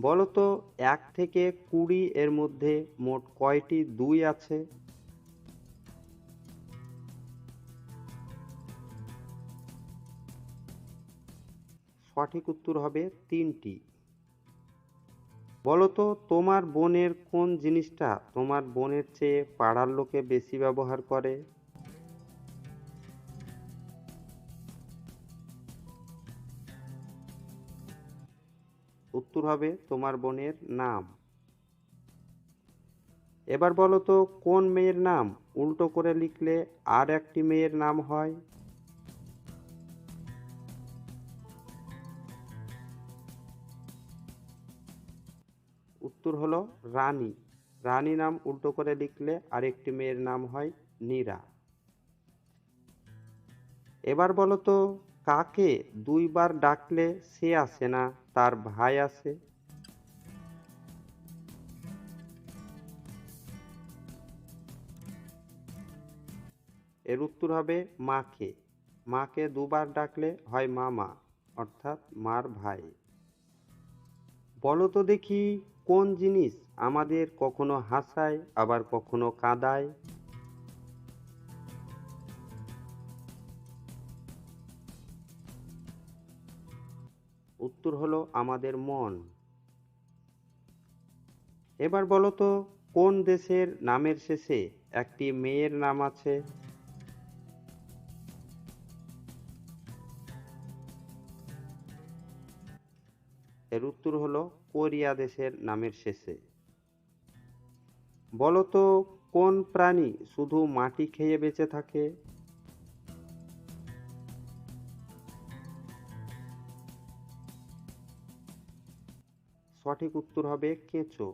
বলো তো এক থেকে কুড়ি এর মধ্যে মোট কয়টি দুই আছে? সঠিক উত্তর হবে তিনটি। বলো তো তোমার বোনের কোন জিনিসটা তোমার বোনের চেয়ে পাড়ার লোকে বেশি ব্যবহার করে? উত্তর হবে তোমার বোনের নাম। এবার বলো তো, কোন মেয়ের নাম? উল্টো করে লিখলে আর একটি মেয়ের নাম হয়। উত্তর হলো রানী। রানী নাম উল্টো করে লিখলে আরেকটি মেয়ের নাম হয় নীরা। এবার বলো তো কাকে দুইবার ডাকলে সে আসে না, তার ভাই আসে? এর উত্তর হবে মাকে। মাকে দুবার ডাকলে হয় মামা, অর্থাৎ মার ভাই। বলো তো দেখি কোন জিনিস আমাদের কখনো হাসায়, আবার কখনো কাঁদায়? উত্তর হলো আমাদের মন। এবার বলো তো, কোন দেশের নামের শেষে একটি মেয়ের নাম আছে? এর উত্তর হলো কোরিয়া দেশের নামের শেষে। বলো তো, কোন প্রাণী শুধু মাটি খেয়ে বেঁচে থাকে? সঠিক উত্তর হবে কেঁচো।